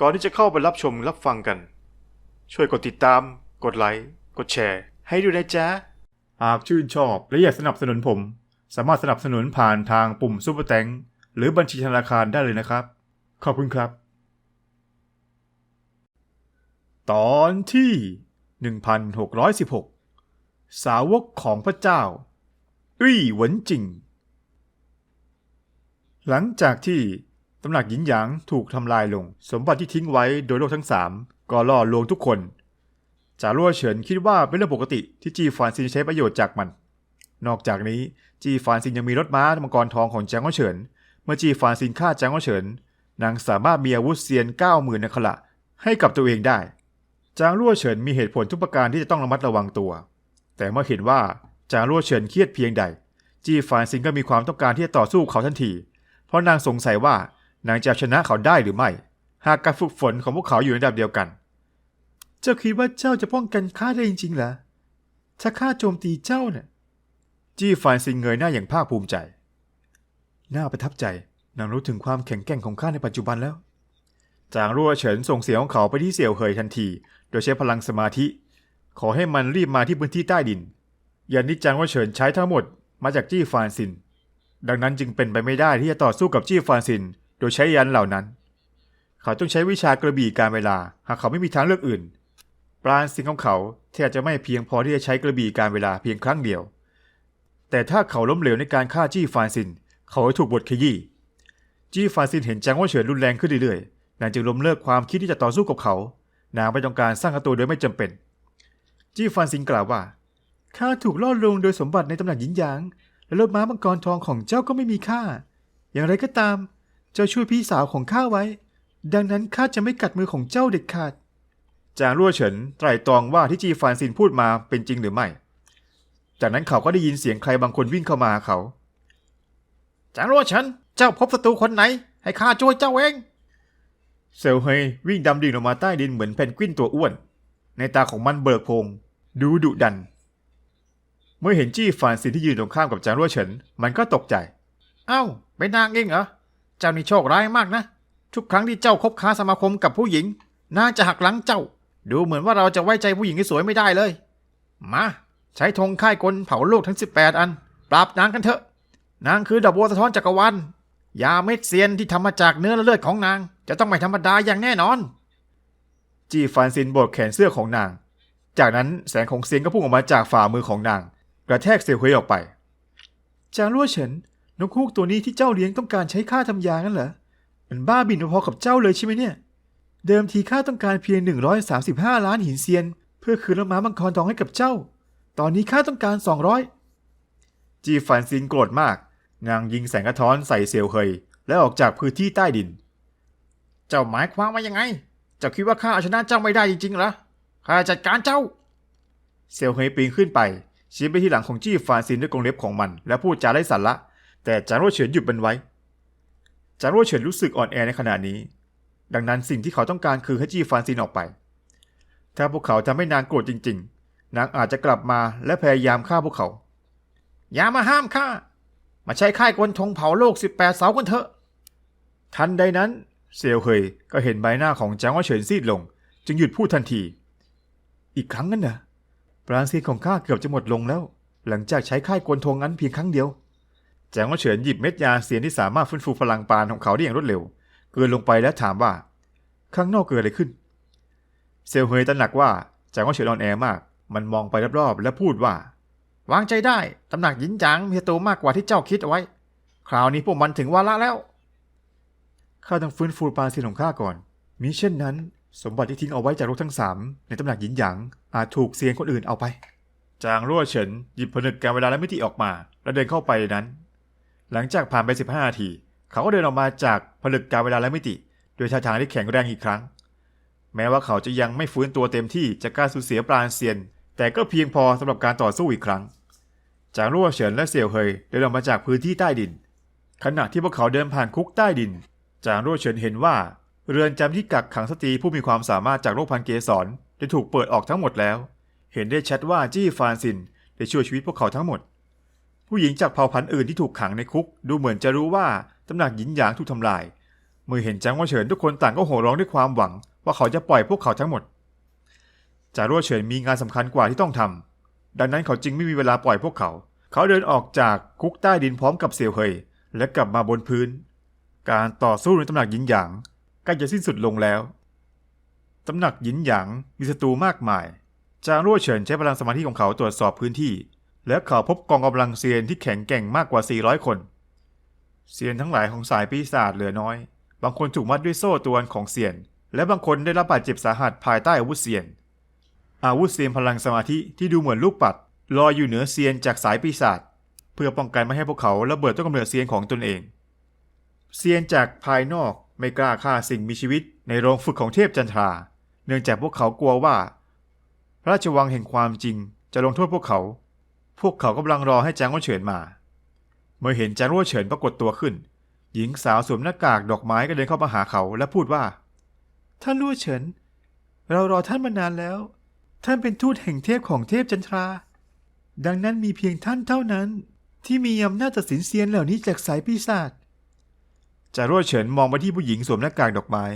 ก่อนที่จะเข้าไปรับชมรับฟังกัน ช่วยกดติดตาม กดไลค์ กดแชร์ ให้ด้วยนะจ๊ะ หากชื่นชอบและอยากสนับสนุนผม สามารถสนับสนุนผ่านทางปุ่มซุปเปอร์แตงหรือบัญชีธนาคารได้เลยนะครับ ขอบคุณครับ ตอนที่ 1616 สาวกของพระเจ้าอุ้ยหวนจิง หลังจากที่ ตำหนักหยินหยางถูกทำลายลง สมบัติที่ทิ้งไว้โดยโลกทั้งสามก็ล่อลวงทุกคนจารั่วเฉินคิดว่าเป็นเรื่องปกติที่จีฟานซินใช้ประโยชน์จากมัน นอกจากนี้จีฟานซินยังมีรถม้ามังกรทองของจางว่าเฉิน เมื่อจีฟานซินฆ่าจางว่าเฉินนางสามารถมีอาวุธเซียนเก้าหมื่นนักละให้กับตัวเองได้ จางรั่วเฉินมีเหตุผลทุกประการที่จะต้องระมัดระวังตัว แต่เมื่อเห็นว่าจางรั่วเฉินเครียดเพียงใด จีฟานซินก็มีความต้องการที่จะต่อสู้เขาทันที เพราะนางสงสัยว่า นางจะชนะเขาได้หรือไม่ หากการฝึกฝนของพวกเขาอยู่ในระดับเดียวกัน เจ้าคิดว่าเจ้าจะป้องกันข้าได้จริงๆเหรอถ้าข้าโจมตีเจ้าเนี่ยจี้ฟานซิงเงยหน้าอย่างภาคภูมิใจน่าประทับใจนางรู้ถึงความแข็งแกร่งของข้าในปัจจุบันแล้ว จางรั่วเฉินส่งเสียงของเขาไปที่เสี่ยวเหยทันที โดยใช้พลังสมาธิ ขอให้มันรีบมาที่พื้นที่ใต้ดินยันที่จางรั่วเฉินใช้ทั้งหมดมาจากจี้ฟานซิน ดังนั้นจึงเป็นไปไม่ได้ที่จะต่อสู้กับจี้ฟานซิน โดยใช้ยันเหล่านั้น เขาต้องใช้วิชากระบี่การเวลา หากเขาไม่มีทางเลือกอื่น ปราณสิงของเขาแทบจะไม่เพียงพอที่จะใช้กระบี่การเวลาเพียงครั้งเดียว แต่ถ้าเขาล้มเหลวในการฆ่าจี้ฟานซิน เขาจะถูกบทขยี้จี้ฟานซินเห็นจางว่าเฉินรุนแรงขึ้นเรื่อยๆนางจึงล้มเลิกความคิดที่จะต่อสู้กับเขา นางไม่ต้องการสร้างศัตรูโดยไม่จำเป็น จี้ฟานซินกล่าวว่าข้าถูกล่อลวงโดยสมบัติในตำหนักหยินหยางและรถม้ามังกรทองของเจ้าก็ไม่มีค่า อย่างไรก็ตาม เจ้าช่วยพี่สาวของข้าไว้ ดังนั้นข้าจะไม่กัดมือของเจ้าเด็ดขาด จางรั่วเฉินไตร่ตรองว่าที่จีฟานซินพูดมาเป็นจริงหรือไม่ จากนั้นเขาก็ได้ยินเสียงใครบางคนวิ่งเข้ามาหาเขา จางรั่วเฉิน เจ้าพบศัตรูคนไหน ให้ข้าช่วยเจ้าเอง เซลเฮยวิ่งดำดิ่งลงมาใต้ดินเหมือนเพนกวินตัวอ้วน ในตาของมันเบิกโพง ดูดุดัน เมื่อเห็นจี้ฟานซินที่ยืนตรงข้ามกับจางรั่วเฉิน มันก็ตกใจ เอ้าเป็นนางเองเหรอ เจ้านี่โชคร้ายมากนะ ทุกครั้งที่เจ้าคบค้าสมาคมกับผู้หญิงนางจะหักหลังเจ้า ดูเหมือนว่าเราจะไว้ใจผู้หญิงที่สวยไม่ได้เลย มา ใช้ธงค่ายกลเผาโลกทั้ง 18 อัน ปราบนางกันเถอะ นางคือดอกบัวสะท้อนจักรวาลยาเม็ดเซียนที่ทำมาจากเนื้อและเลือดของนาง จะต้องไม่ธรรมดาอย่างแน่นอน จี้ฟานซินโบกแขนเสื้อของนาง จากนั้นแสงของเสียงก็พุ่งออกมาจากฝ่ามือของนาง กระแทกเซลเฮยออกไป จางรั่วเฉิน นกฮูกตัวนี้ที่เจ้าเลี้ยงต้องการใช้ค่าทำยางั้นเหรอ มันบ้าบินพอๆกับเจ้าเลยใช่ไหมเนี่ย เดิมทีข้าต้องการเพียง 135 ล้านหินเซียน เพื่อคืนละม้ามังกรทองให้กับเจ้า ตอนนี้ข้าต้องการ 200 จีฟานซินโกรธมากงางยิงแสงกระท้อนใส่เซียวเฮยและออกจากพื้นที่ใต้ดิน เจ้าหมายความว่ายังไง เจ้าคิดว่าข้าเอาชนะเจ้าไม่ได้จริงๆเหรอ ข้าจัดการเจ้า เซลเฮยปีนขึ้นไปชี้ไปที่หลังของจี้ฟานซินด้วยกรงเล็บของมัน และพูดจาไร้สาระ แต่จางรั่วเฉินหยุดมันไว้ จางรั่วเฉินรู้สึกอ่อนแอในขณะนี้ ดังนั้นสิ่งที่เขาต้องการคือให้จี้ฟานซินออกไป ถ้าพวกเขาทำให้นางโกรธจริง ๆ นางอาจจะกลับมาและพยายามฆ่าพวกเขา อย่ามาห้ามข้า มาใช้ค่ายกลธงเผาโลก 18 เสากันเถอะ ทันใดนั้นเซลเฮยก็เห็นใบหน้าของจางว่าเฉินซีดลง จึงหยุดพูดทันที อีกครั้งนั้นนะปราณซีนของข้าเกือบจะหมดลงแล้ว หลังจากใช้ค่ายกวนทงนั้นเพียงครั้งเดียว แจงว่าเฉินหยิบเม็ดยาเสียนที่สามารถฟื้นฟูพลังปานของเขาได้อย่างรวดเร็ว เกลืนลงไปแล้วถามว่า ข้างนอกเกิดอะไรขึ้น เซลเฮยตระหนักว่าแจงว่าเฉินอ่อนแอมาก มันมองไปรอบๆและพูดว่า วางใจได้ตำหนักหยินจางมีศัตมากกว่าที่เจ้าคิดเอาไว้ คราวนี้พวกมันถึงวาระแล้วข้าต้องฟื้นฟูปาณซีนของข้าก่อน มิเช่นนั้น สมบัติที่ทิ้งเอาไว้จากโลกทั้งสามในตำหนักหยินหยางอาจถูกเซียนคนอื่นเอาไป จางรั่วเฉินหยิบผนึกการเวลาและมิติออกมา แล้วเดินเข้าไปนั้น หลังจากผ่านไป 15นาที เขาก็เดินออกมาจากผลึกกาเวลาและมิติโดยท่าทางที่แข็งแรงอีกครั้ง แม้ว่าเขาจะยังไม่ฟื้นตัวเต็มที่จากการสูญเสียปราณเซียน แต่ก็เพียงพอสำหรับการต่อสู้อีกครั้ง จางรั่วเฉินและเสี่ยวเฮยเดินออกมาจากพื้นที่ใต้ดิน ขณะที่พวกเขาเดินผ่านคุกใต้ดิน จางรั่วเฉินเห็นว่า เรือนจำที่กักขังสตรีผู้มีความสามารถจากโรคพันเกสรได้ถูกเปิดออกทั้งหมดแล้ว เห็นได้ชัดว่าจี้ฟานซินได้ช่วยชีวิตพวกเขาทั้งหมด ผู้หญิงจากเผ่าพันธุ์อื่นที่ถูกขังในคุก ดูเหมือนจะรู้ว่าตำหนักหยินหยางถูกทำลาย เมื่อเห็นจางว่าเฉินทุกคนต่างก็โห่ร้องด้วยความหวัง ว่าเขาจะปล่อยพวกเขาทั้งหมดจารั่วเฉินมีงานสำคัญกว่าที่ต้องทำดังนั้นเขาจึงไม่มีเวลาปล่อยพวกเขา เขาเดินออกจากคุกใต้ดินพร้อมกับเสี่ยวเฮยและกลับมาบนพื้น การต่อสู้ในตำหนักหยินหยางใกล้จะสิ้นสุดลงแล้วตำหนักหยินหยางมีศัตรูมากมาย จางรั่วเฉินใช้พลังสมาธิของเขาตรวจสอบพื้นที่ และเขาพบกองกำลังเซียนที่แข็งแกร่งมากกว่า 400 คน เซียนทั้งหลายของสายปีศาจเหลือน้อย บางคนถูกมัดด้วยโซ่ตรวนของเซียน และบางคนได้รับบาดเจ็บสาหัสภายใต้อาวุธเซียน อาวุธเซียนพลังสมาธิที่ดูเหมือนลูกปัดลอยอยู่เหนือเซียนจากสายปีศาจเพื่อป้องกันไม่ให้พวกเขาระเบิดต้นกำเนิดเซียนของตนเอง เซียนจากภายนอกไม่กล้าฆ่าสิ่งมีชีวิตในโรงฝึกของเทพจันทรา เนื่องจากพวกเขากลัวว่า พระราชวังแห่งความจริงจะลงโทษพวกเขา พวกเขากำลังรอให้จางวัวเฉินมา เมื่อเห็นจางวัวเฉินปรากฏตัวขึ้น หญิงสาวสวมหน้ากากดอกไม้ก็เดินเข้ามาหาเขาและพูดว่า ท่านวัวเฉิน เรารอท่านมานานแล้ว ท่านเป็นทูตแห่งเทพของเทพจันทรา ดังนั้นมีเพียงท่านเท่านั้น ที่มีอำนาจตัดสินเซียนเหล่านี้จากสายปีศาจจารั่วเฉินมองไปที่ผู้หญิงสวมหน้ากากดอกไม้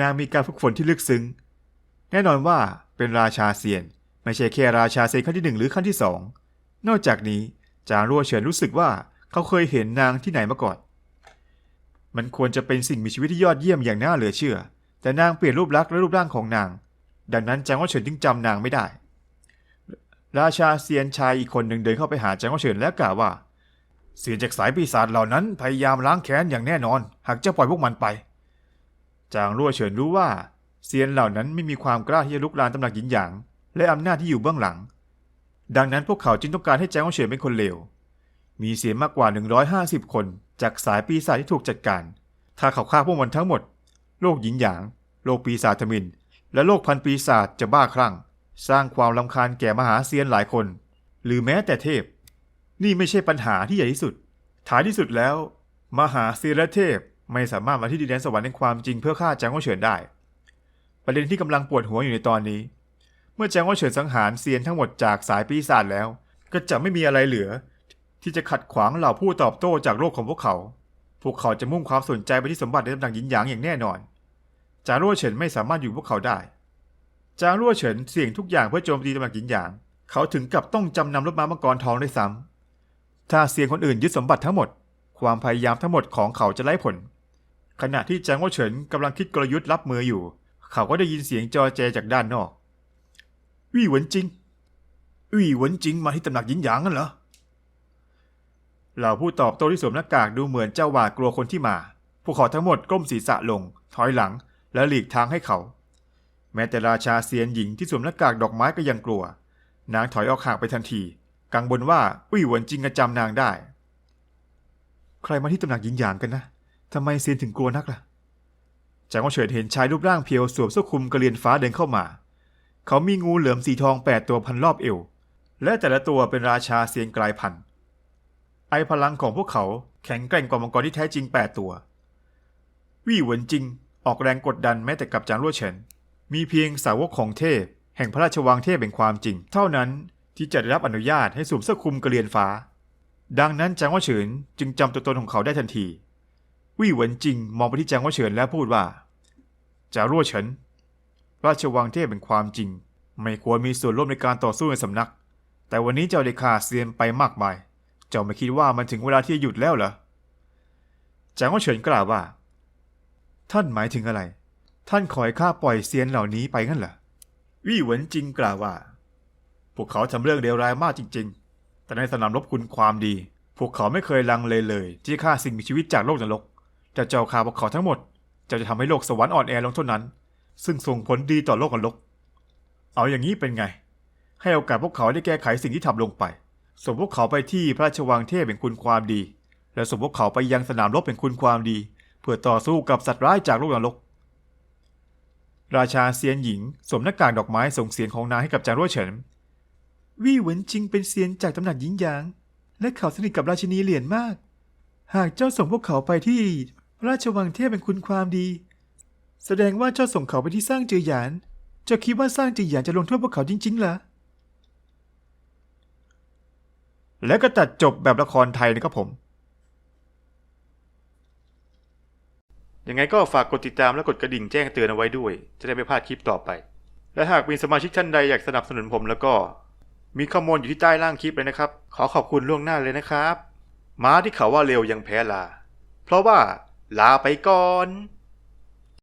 นางมีการฝึกฝนที่ลึกซึ้ง แน่นอนว่าเป็นราชาเซียน ไม่ใช่แค่ราชาเซียนขั้นที่หนึ่งหรือขั้นที่สอง นอกจากนี้จางรั่วเฉินรู้สึกว่าเขาเคยเห็นนางที่ไหนมาก่อน มันควรจะเป็นสิ่งมีชีวิตที่ยอดเยี่ยมอย่างน่าเหลือเชื่อ แต่นางเปลี่ยนรูปลักษณ์และรูปร่างของนาง ดังนั้นจางว่าเฉินจึงจำนางไม่ได้ ราชาเซียนชายอีกคนหนึ่งเดินเข้าไปหาจางว่าเฉินและกล่าวว่า เสียนจากสายปีศาจเหล่านั้นพยายามล้างแค้นอย่างแน่นอน หากจะปล่อยพวกมันไป จางรั่วเฉินรู้ว่าเซียนเหล่านั้นไม่มีความกล้าที่จะลุกลานตำหนักหยินหยางและอำนาจที่อยู่เบื้องหลัง ดังนั้นพวกเขาจึงต้องการให้แจางว่าเฉินเป็นคนเลว มีเสียมากกว่า 150 คนจากสายปีศาจที่ถูกจัดการ ถ้าเขาฆ่าพวกมันทั้งหมด โลกหยินหยาง โลกปีศาจทมิน และโลกพันปีศาจจะบ้าคลั่ง สร้างความลำคาญแก่มหาเซียนหลายคน หรือแม้แต่เทพ นี่ไม่ใช่ปัญหาที่ใหญ่ที่สุด ท้ายที่สุดแล้ว มหาเซียนและเทพไม่สามารถมาที่ดินแดนสวรรค์ในความจริงเพื่อฆ่าจางว่าเฉินได้ ประเด็นที่กำลังปวดหัวอยู่ในตอนนี้ เมื่อแจางว่าเฉินสังหารเซียนทั้งหมดจากสายปีศาจแล้ว ก็จะไม่มีอะไรเหลือ ที่จะขัดขวางเหล่าผู้ตอบโต้จากโลกของพวกเขา พวกเขาจะมุ่งความสนใจไปที่สมบัติในตำแหน่งหยินหยางอย่างแน่นอน จางรั่วเฉินไม่สามารถอยู่พวกเขาได้ จางรั่วเฉินเสี่ยงทุกอย่างเพื่อโจมตีตำแหน่งหยินหยาง เขาถึงกับต้องจำนำรถม้ามังกรทองด้วยซ้ำถ้าเซียนคนอื่นยึดสมบัติทั้งหมด ความพยายามทั้งหมดของเขาจะไร้ผล ขณะที่จางว่าเฉินกำลังคิดกลยุทธ์รับมืออยู่ เขาก็ได้ยินเสียงจอแจจากด้านนอก วี่หวนจิงวี่หวนจิงมาที่ตำหนักหยินหยางกันเหรอเหล่าผู้ตอบโต้ที่สวมหน้ากากดูเหมือนเจ้าหวาดกลัวคนที่มา พวกเขาทั้งหมดก้มศีรษะลง ถอยหลัง และหลีกทางให้เขา แม้แต่ราชาเซียนหญิงที่สวมหน้ากากดอกไม้ก็ยังกลัว นางถอยออกห่างไปทันที กังวลว่าวี่หวนจิงจะจำนางได้ ใครมาที่ตำหนักหยินหยางกันนะทำไมเซียนถึงกลัวนักล่ะจางว่าเฉินเห็นชายรูปร่างเพียวสวมเสื้อคลุมกระเรียนฟ้าเดินเข้ามา เขามีงูเหลือมสีทองแปดตัวพันรอบเอว และแต่ละตัวเป็นราชาเซียนกลายพันธุ์ไอพลังของพวกเขาแข็งแกร่งกว่ามังกรที่แท้จริง8ตัว วี่หวนจริง ออกแรงกดดันแม้แต่กับจางรั่วเฉิน มีเพียงสาวกของเทพ แห่งพระราชวังเทพแห่งความจริง เท่านั้นที่จะได้รับอนุญาตให้สวมเสื้อคลุมกระเรียนฟ้า ดังนั้นจางว่าเฉินจึงจำตัวตนของเขาได้ทันที วี่หวนจริงมองไปที่จางว่าเฉินแล้วพูดว่าจางรั่วเฉิน ราชวังเทพแห่งความจริง ไม่ควรมีส่วนร่วมในการต่อสู้ในสำนัก แต่วันนี้เจ้าได้ฆ่าเซียนไปมากมาย เจ้าไม่คิดว่ามันถึงเวลาที่จะหยุดแล้วเหรอจางว่าเฉินกล่าวว่า ท่านหมายถึงอะไร ท่านขอให้ข้าปล่อยเซียนเหล่านี้ไปงั้นเหรอวี่หวนจริงกล่าวว่า พวกเขาทำเรื่องเลวร้ายมากจริง ๆ แต่ในสนามรบคุณความดี พวกเขาไม่เคยลังเลเลยที่ฆ่าสิ่งมีชีวิตจากโลกนรกแต่เจ้าฆ่าพวกเขาทั้งหมดเจ้าจะทำให้โลกสวรรค์อ่อนแอลงเท่านั้น ซึ่งส่งผลดีต่อโลกนรก เอาอย่างนี้เป็นไง ให้โอกาสพวกเขาได้แก้ไขสิ่งที่ทำลงไป ส่งพวกเขาไปที่พระราชวังเทพเป็นคุณความดี และส่งพวกเขาไปยังสนามรบเป็นคุณความดี เพื่อต่อสู้กับสัตว์ร้ายจากโลกนรก ราชาเซียนหญิงสวมหน้ากากดอกไม้ส่งเสียงของนางให้กับจางรั่วเฉินวี่เหวินจิงเป็นเซียนจากตำหนักหญิงหยาง และเขาสนิทกับราชินีเหรียญมาก หากเจ้าส่งพวกเขาไปที่พระราชวังเทพเป็นคุณความดี แสดงว่าเจ้าส่งเขาไปที่สร้างจือหยาน เจ้าคิดว่าสร้างจือหยานจะลงโทษพวกเขาจริงๆเหรอ แล้วก็ตัดจบแบบละครไทยนะครับผม ยังไงก็ฝากกดติดตามและกดกระดิ่งแจ้งเตือนเอาไว้ด้วย จะได้ไม่พลาดคลิปต่อไป และหากมีสมาชิกท่านใดอยากสนับสนุนผมแล้วก็ มีข้อมูลอยู่ที่ใต้ล่างคลิปเลยนะครับ ขอขอบคุณล่วงหน้าเลยนะครับ ม้าที่เขาว่าเร็วยังแพ้ลา เพราะว่าลาไปก่อน